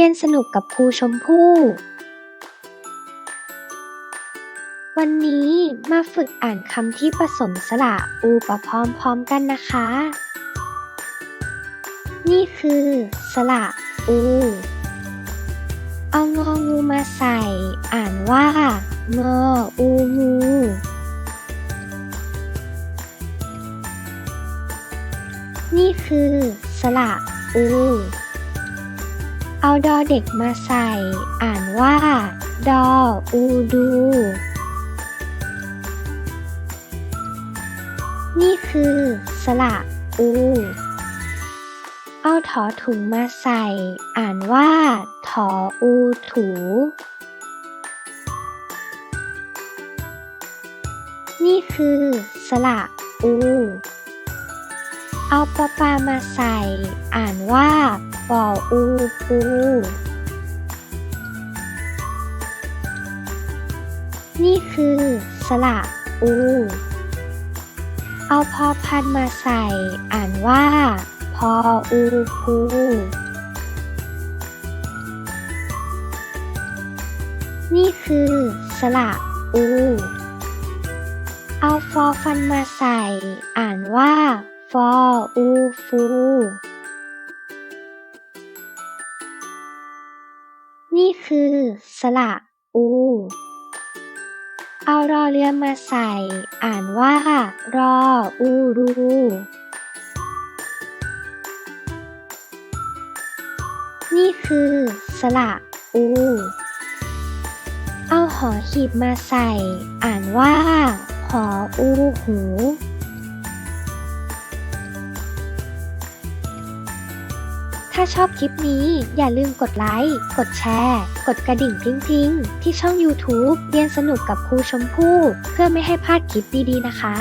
เรียนสนุกกับครูชมพู่ วันนี้มาฝึกอ่านคำที่ผสมสระอูประพร้อมๆกันนะคะ นี่คือ สระอู เอางองูมาใส่ อ่านว่างออูงูนี่คือ สระอู เอาดอเด็กมาใส่ อ่านว่า ดออูดู นี่คือ สระอู เอาถอถุงมาใส่ อ่านว่า ถออูถู นี่คือ สระอู เอาปลาปลามาใส่ อ่านว่าปออูปูนี่คือสระอู เอาพอพันมาใส่ อ่านว่า พออูพูนี่คือสระอู เอาฟอฟันมาใส่ อ่านว่า ฟออูฟูนี่คือสระอู เอารอเรือมาใส่ อ่านว่า รออูรูนี่คือสระอู เอาหอหีบมาใส่ อ่านว่า หออูหู ถ้าชอบคลิปนี้ อย่าลืมกดไลค์ กดแชร์ กดกระดิ่งพริ้งๆ ที่ช่อง YouTube เรียนสนุกกับครูชมพู่ เพื่อไม่ให้พลาดคลิปดีๆนะคะ